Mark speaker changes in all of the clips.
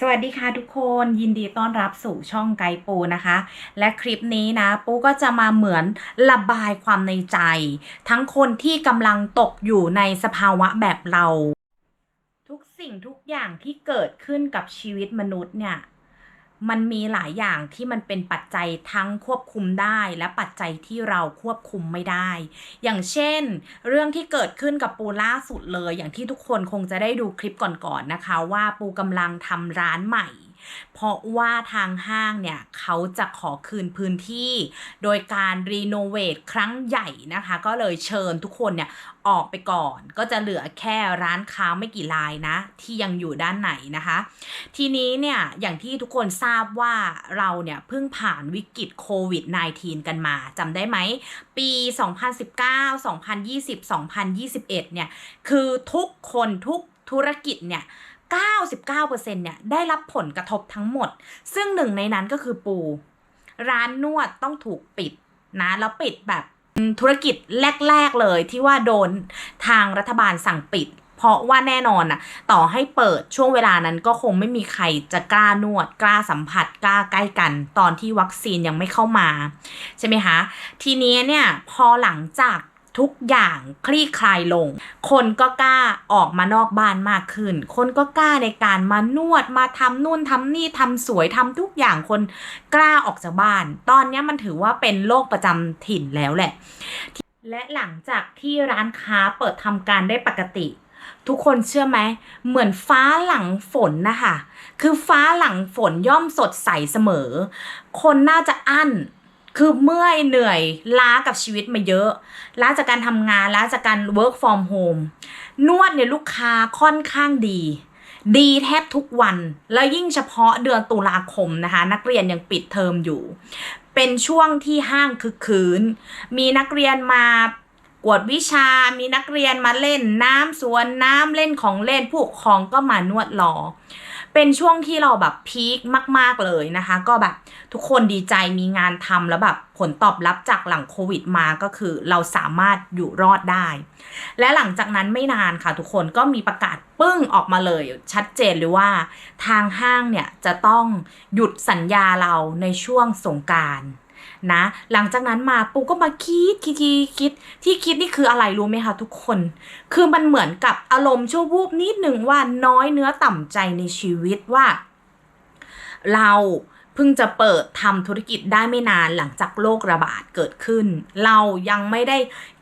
Speaker 1: สวัสดีค่ะทุกคนยินดีต้อนรับสู่ช่องไกด์ปูนะคะ และคลิปนี้นะ ปูก็จะมาเหมือนระบายความในใจ ทั้งคนที่กำลังตกอยู่ในสภาวะแบบเรา ทุกสิ่งทุกอย่างที่เกิดขึ้นกับชีวิตมนุษย์เนี่ย มันมีหลายอย่างที่มันเป็นปัจจัยทั้งควบคุมได้และปัจจัยที่เราควบคุมไม่ได้ อย่างเช่น เรื่องที่เกิดขึ้นกับปูล่าสุดเลย อย่างที่ทุกคนคงจะได้ดูคลิปก่อนๆนะคะ ว่าปูกำลังทำร้านใหม่ เพราะว่าทางห้างเนี่ยเขาจะขอคืนพื้นที่ โดยการรีโนเวทครั้งใหญ่นะคะ ก็เลยเชิญทุกคนเนี่ยออกไปก่อน ก็จะเหลือแค่ร้านค้าไม่กี่รายนะ ที่ยังอยู่ด้านไหนนะคะ ทีนี้เนี่ยอย่างที่ทุกคนทราบว่าเราเนี่ยเพิ่งผ่านวิกฤตโควิด -19 กันมาจำได้ไหม ปี 2019 2020 2021 เนี่ย คือทุกคนทุกธุรกิจเนี่ย 99%เนี่ยได้รับผลกระทบทั้งหมด ซึ่งหนึ่งในนั้นก็คือปู ร้านนวดต้องถูกปิดนะแล้วปิดแบบธุรกิจแรก ๆ เลยที่ว่าโดนทางรัฐบาลสั่งปิด เพราะว่าแน่นอนน่ะต่อให้เปิดช่วงเวลานั้นก็คงไม่มีใครจะกล้านวด กล้าสัมผัส กล้าใกล้กัน ตอนที่วัคซีนยังไม่เข้ามา ใช่ไหมคะ ทีนี้เนี่ยพอหลังจาก ทุกอย่างคลี่คลายลง คนก็กล้าออกมานอกบ้านมากขึ้น คนก็กล้าในการมานวดมาทำนู่นทำนี่ทำสวยทำทุกอย่างคนกล้าออกจากบ้าน ตอนนี้มันถือว่าเป็นโรคประจำถิ่นแล้วแหละ และหลังจากที่ร้านค้าเปิดทำการได้ปกติทุกคนเชื่อไหม เหมือนฟ้าหลังฝนนะคะ คือฟ้าหลังฝนย่อมสดใสเสมอ คนน่าจะอั้น คือเมื่อยเหนื่อยล้ากับชีวิตมาเยอะ ล้าจากการทำงานล้าจากการ work from home นวดเนี่ยลูกค้าค่อนข้างดี ดีแทบทุกวัน แล้วยิ่งเฉพาะเดือนตุลาคมนะคะ นักเรียนยังปิดเทอมอยู่ เป็นช่วงที่ห้างคึกคืน มีนักเรียนมากวดวิชามีนักเรียนมาเล่นน้ำสวนน้ำเล่นของเล่นผู้ปกครองก็มานวดรอ เป็นช่วงที่เราแบบพีคมาก ๆเลยนะคะ ก็แบบทุกคนดีใจมีงานทำแล้วแบบผลตอบรับจากหลังโควิดมาก็คือเราสามารถอยู่รอดได้ และหลังจากนั้นไม่นานค่ะทุกคนก็มีประกาศปึ้งออกมาเลย ชัดเจนเลยว่า ทางห้างเนี่ยจะต้องหยุดสัญญาเราในช่วงสงกราร นะ หลังจากนั้นมาปูก็มาคิดคิดคิดคิดที่คิดนี่คืออะไรรู้ไหมคะทุกคน คือมันเหมือนกับอารมณ์ชั่ววูบนิดหนึ่งว่าน้อยเนื้อต่ำใจในชีวิตว่า เราเพิ่งจะเปิดทำธุรกิจได้ไม่นานหลังจากโรคระบาดเกิดขึ้น เรายังไม่ได้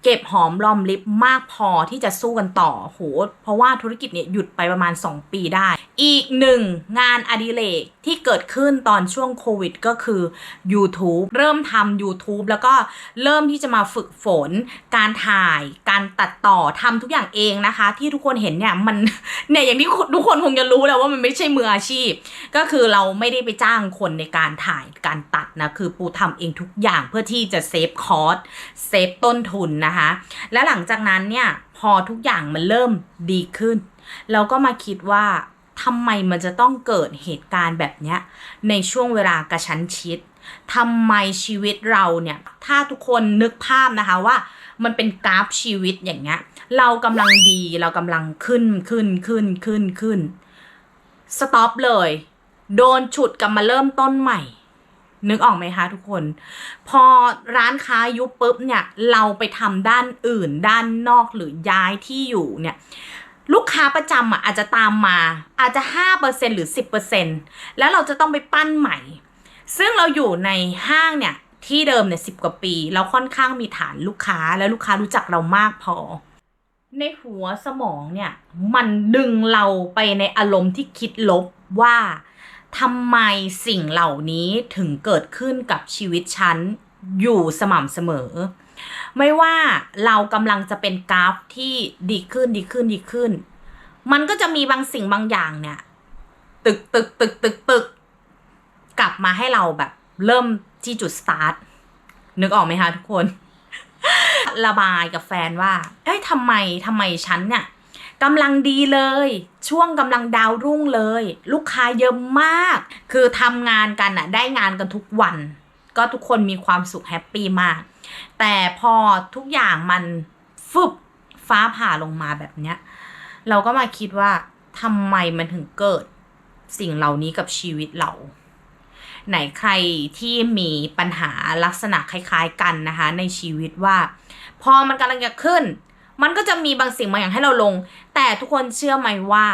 Speaker 1: เก็บหอมรอมริบมากพอที่จะสู้กันต่อโหเพราะว่าธุรกิจเนี่ยหยุดไปประมาณ 2 ปีได้ อีกหนึ่งงานอดิเรกที่เกิดขึ้นตอนช่วงโควิดก็คือ YouTube เริ่มทำ YouTube แล้วก็เริ่มที่จะมาฝึกฝน การถ่าย การตัดต่อทำทุกอย่างเองนะคะ ที่ทุกคนเห็นเนี่ยมันเนี่ยอย่างที่ทุกคนคงจะรู้แล้วว่ามันไม่ใช่มืออาชีพ ก็คือเราไม่ได้ไปจ้างคนในการถ่ายการตัดนะคือปูทำเองทุกอย่างเพื่อที่จะเซฟคอสเซฟต้นทุนนะคะและหลังจากนั้นเนี่ยพอทุกอย่างมันเริ่มดีขึ้น เราก็มาคิดว่าทำไมมันจะต้องเกิดเหตุการณ์แบบเนี้ยในช่วงเวลากระชั้นชิดทำไมชีวิตเราเนี่ย ถ้าทุกคนนึกภาพนะคะว่า มันเป็นกราฟชีวิตอย่างเงี้ย เรากำลังดีเรากำลังขึ้นขึ้นขึ้นขึ้นขึ้นสต็อปเลย โดนฉุดกลับมาเริ่มต้นใหม่ นึกออกไหมคะทุกคน พอร้านค้ายุบปุ๊บเนี่ย เราไปทำด้านอื่น ด้านนอกหรือย้ายที่อยู่เนี่ยลูกค้าประจำอะอาจจะตามมาอาจจะ 5%หรือ 10%แล้วเราจะต้องไปปั้นใหม่ ซึ่งเราอยู่ในห้างเนี่ย ที่เดิมเนี่ยสิกว่าปี เราค่อนข้างมีฐานลูกค้าและลูกค้ารู้จักเรามากพอ ในหัวสมองเนี่ย มันดึงเราไปในอารมณ์ที่คิดลบว่า ทำไมสิ่งเหล่านี้ถึงเกิดขึ้นกับชีวิตฉันอยู่สม่ำเสมอ ไม่ว่าเรากำลังจะเป็นกราฟที่ดีขึ้นดีขึ้นดีขึ้น มันก็จะมีบางสิ่งบางอย่างเนี่ย ตึกตึกตึกตึกตึกกลับมาให้เราแบบเริ่มที่จุดสตาร์ทนึกออกไหมคะทุกคน ระบายกับแฟนว่า เอ้ยทำไมทำไมฉันเนี่ย กำลังดีเลย ช่วงกำลังดาวรุ่งเลย ลูกค้าเยอะมาก คือทำงานกันอะได้งานกันทุกวัน ก็ทุกคนมีความสุขแฮปปี้มาก แต่พอทุกอย่างมันฟึบฟ้าผ่าลงมาแบบเนี้ย เราก็มาคิดว่าทำไมมันถึงเกิดสิ่งเหล่านี้กับชีวิตเรา ไหนใครที่มีปัญหาลักษณะคล้าย ๆ กันนะคะ ในชีวิตว่า พอมันกำลังจะขึ้น มันก็จะมีบางสิ่งบางอย่างให้เราลง แต่ทุกคนเชื่อไหมว่า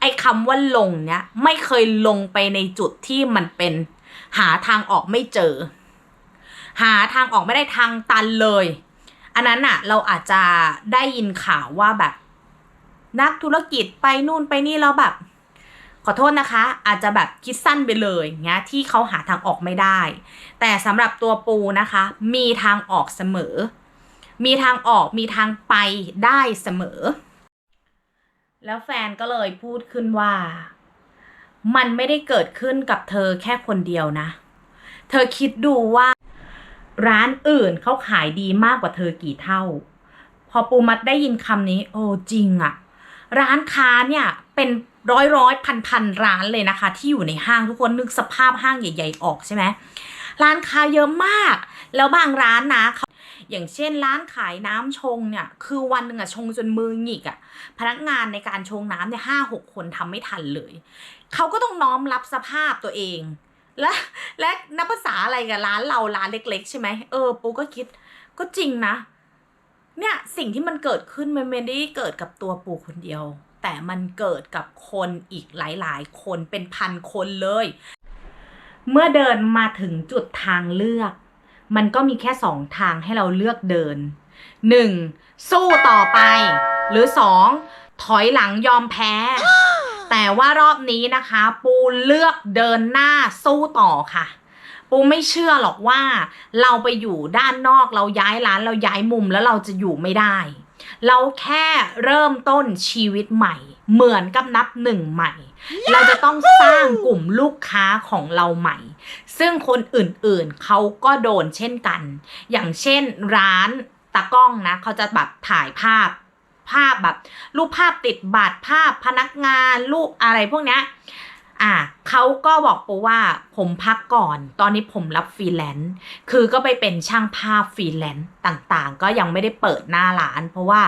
Speaker 1: ไอ้คำว่าลงเนี้ยไม่เคยลงไปในจุดที่มันเป็นหาทางออกไม่เจอ หาทางออกไม่ได้ทางตันเลย อันนั้นอะเราอาจจะได้ยินข่าวว่าแบบ นักธุรกิจไปนู่นไปนี่แล้วแบบ ขอโทษนะคะ อาจจะแบบคิดสั้นไปเลยเงี้ยที่เขาหาทางออกไม่ได้ แต่สำหรับตัวปูนะคะ มีทางออกเสมอ มีทางออกมีทางไปได้เสมอ แล้วแฟนก็เลยพูดขึ้นว่า มันไม่ได้เกิดขึ้นกับเธอแค่คนเดียวนะ เธอคิดดูว่า ร้านอื่นเขาขายดีมากกว่าเธอกี่เท่า พอปูมัดได้ยินคำนี้ โอ้จริงอะร้านค้าเนี่ยเป็นร้อยร้อยพันพันร้านเลยนะคะ ที่อยู่ในห้างทุกคนนึกสภาพห้างใหญ่ ๆ ออกใช่ไหมร้านค้าเยอะมาก แล้วบางร้านนะเขา อย่างเช่นร้านขายน้ำชงเนี่ย คือวันหนึ่งอะชงจนมือหงิกอะพนักงานในการชงน้ำเนี่ยห้าหกคนทำไม่ทันเลย เขาก็ต้องน้อมรับสภาพตัวเอง และและนับภาษาอะไรกับร้านเราร้านเล็ก ๆ ใช่ไหมเออปูก็คิดก็จริงนะเนี่ยสิ่งที่มันเกิดขึ้นมันไม่ได้เกิดกับตัวปูคนเดียว แต่มันเกิดกับคนอีกหลายๆ คนเป็นพันคนเลย เมื่อเดินมาถึงจุดทางเลือก มันก็มีแค่สองทางให้เราเลือกเดินหนึ่งสู้ต่อไป หรือสองถอยหลังยอมแพ้ แต่ว่ารอบนี้นะคะ ปูเลือกเดินหน้าสู้ต่อค่ะ ปูไม่เชื่อหรอกว่า เราไปอยู่ด้านนอกเราย้ายร้านเราย้ายมุมแล้วเราจะอยู่ไม่ได้ เราแค่เริ่มต้นชีวิตใหม่ เหมือนกับนับหนึ่งใหม่ เราจะต้องสร้างกลุ่มลูกค้าของเราใหม่ ซึ่งคนอื่นๆเขาก็โดนเช่นกัน อย่างเช่นร้านตากล้องนะเขาจะแบบถ่ายภาพภาพแบบรูปภาพติดบัตรภาพพนักงานรูปอะไรพวกเนี้ย อะเขาก็บอกปูว่าผมพักก่อน ตอนนี้ผมรับฟรีแลนซ์คือก็ไปเป็นช่างภาพฟรีแลนซ์ต่างๆ ก็ยังไม่ได้เปิดหน้าร้าน เพราะว่า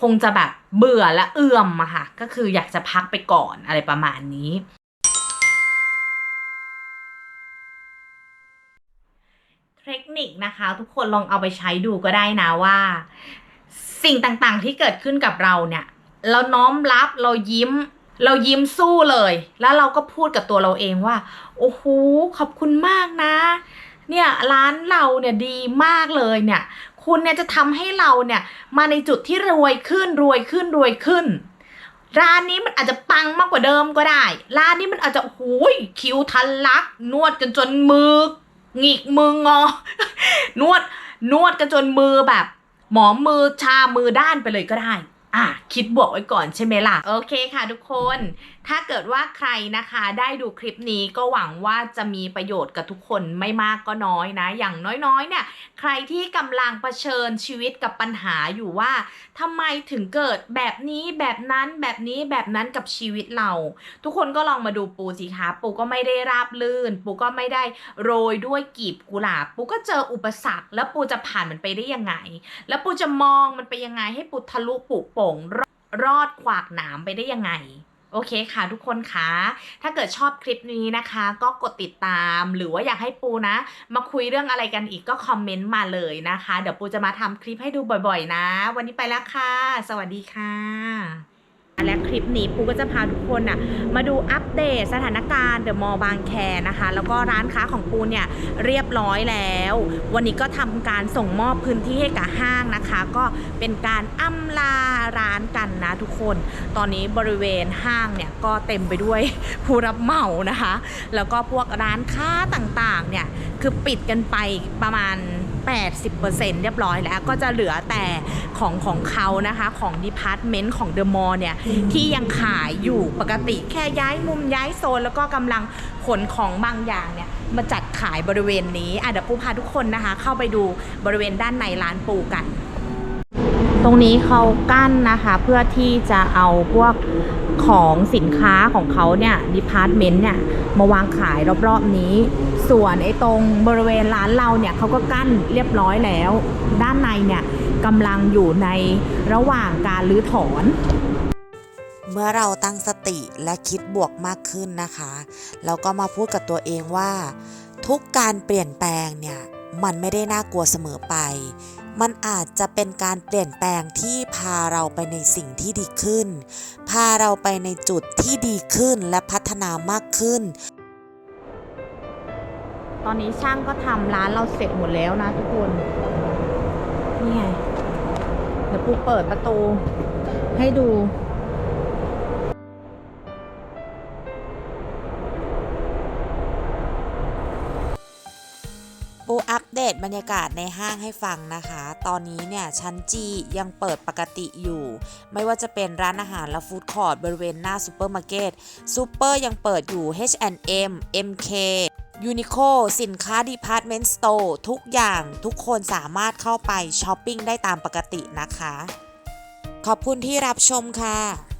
Speaker 1: คงจะแบบเบื่อและเอื่อมอะค่ะ ก็คืออยากจะพักไปก่อนอะไรประมาณนี้เทคนิคนะคะ ทุกคนลองเอาไปใช้ดูก็ได้นะว่า สิ่งต่างๆที่เกิดขึ้นกับเราเนี่ย เราน้อมรับเรายิ้ม เรายิ้มสู้เลย แล้วเราก็พูดกับตัวเราเองว่า โอ้โห ขอบคุณมากนะ เนี่ยร้านเราเนี่ยดีมากเลยเนี่ย คุณเนี่ยจะทำให้เราเนี่ยมาในจุดที่รวยขึ้นรวยขึ้นรวยขึ้น ร้านนี้มันอาจจะปังมากกว่าเดิมก็ได้ ร้านนี้มันอาจจะโอ้โหยคิวทันลัก นวดกันจนมือหงิกมืองอ นวดนวดกันจนมือแบบ หมอมือชามือด้านไปเลยก็ได้ อะคิดบวกไว้ก่อนใช่ไหมล่ะ โอเคค่ะทุกคน ถ้าเกิดว่าใครนะคะได้ดูคลิปนี้ก็หวังว่าจะมีประโยชน์กับทุกคนไม่มากก็น้อยนะ อย่างน้อยๆเนี่ย ใครที่กำลังเผชิญชีวิตกับปัญหาอยู่ว่าทำไมถึงเกิดแบบนี้แบบนั้นแบบนี้แบบนั้นกับชีวิตเรา ทุกคนก็ลองมาดูปูสิคะปูก็ไม่ได้ราบลื่น ปูก็ไม่ได้โรยด้วยกีบกุหลาบปูก็เจออุปสรรค แล้วปูจะผ่านมันไปได้ยังไง แล้วปูจะมองมันไปยังไงให้ปูทะลุปุโป่งรอดรอดขวากหนามไปได้ยังไง โอเคค่ะทุกคนคะ ถ้าเกิดชอบคลิปนี้นะคะ ก็กดติดตาม หรือว่าอยากให้ปูนะ มาคุยเรื่องอะไรกันอีกก็คอมเมนต์มาเลยนะคะ เดี๋ยวปูจะมาทำคลิปให้ดูบ่อยๆนะ วันนี้ไปแล้วค่ะ สวัสดีค่ะ และคลิปนี้ปูก็จะพาทุกคนน่ะมาดูอัปเดตสถานการณ์เดอะมอลล์บางแคนะคะ แล้วก็ร้านค้าของปูเนี่ยเรียบร้อยแล้ว วันนี้ก็ทำการส่งมอบพื้นที่ให้กับห้างนะคะ ก็เป็นการอำลาร้านกันนะทุกคน ตอนนี้บริเวณห้างเนี่ยก็เต็มไปด้วยผู้รับเหมานะคะ แล้วก็พวกร้านค้าต่างๆเนี่ยคือปิดกันไปประมาณ 80%เรียบร้อยแล้วก็จะเหลือแต่ของของเขานะคะของดีพาร์ตเมนต์ของเดอะมอลล์เนี่ยที่ยังขายอยู่ปกติแค่ย้ายมุมย้ายโซน แล้วก็กำลังขนของบางอย่างเนี่ยมาจัดขายบริเวณนี้อะเดี๋ยวปูพาทุกคนนะคะ เข้าไปดูบริเวณด้านในร้านปูกัน ตรงนี้เขากั้นนะคะเพื่อที่จะเอาพวกของสินค้าของเขาเนี่ยดีพาร์ตเมนต์เนี่ยมาวางขายรอบๆนี้ ส่วนไอ้ตรงบริเวณร้านเราเนี่ยเขาก็กั้นเรียบร้อยแล้ว ด้านในเนี่ยกำลังอยู่ในระหว่างการรื้อถอน
Speaker 2: เมื่อเราตั้งสติและคิดบวกมากขึ้นนะคะ แล้วก็มาพูดกับตัวเองว่า ทุกการเปลี่ยนแปลงเนี่ย มันไม่ได้น่ากลัวเสมอไป มันอาจจะเป็นการเปลี่ยนแปลงที่พาเราไปในสิ่งที่ดีขึ้น พาเราไปในจุดที่ดีขึ้นและพัฒนามากขึ้น
Speaker 1: ตอนนี้ช่างก็ทำร้านเราเสร็จหมดแล้วนะทุกคน นี่ไง เดี๋ยวปูเปิดประตู ให้ดู
Speaker 2: ดตบรรยากาศในห้างให้ฟังนะคะ ตอนนี้เนี่ยชั้นจียังเปิดปกติอยู่ ไม่ว่าจะเป็นร้านอาหารและฟู้ดคอร์ทบริเวณหน้าซูเปอร์มาร์เก็ตซูเปอร์ยังเปิดอยู่ H&M MK Uniqlo สินค้า Department Store ทุกอย่างทุกคนสามารถเข้าไปช้อปปิ้งได้ตามปกตินะคะ ขอบคุณที่รับชมค่ะ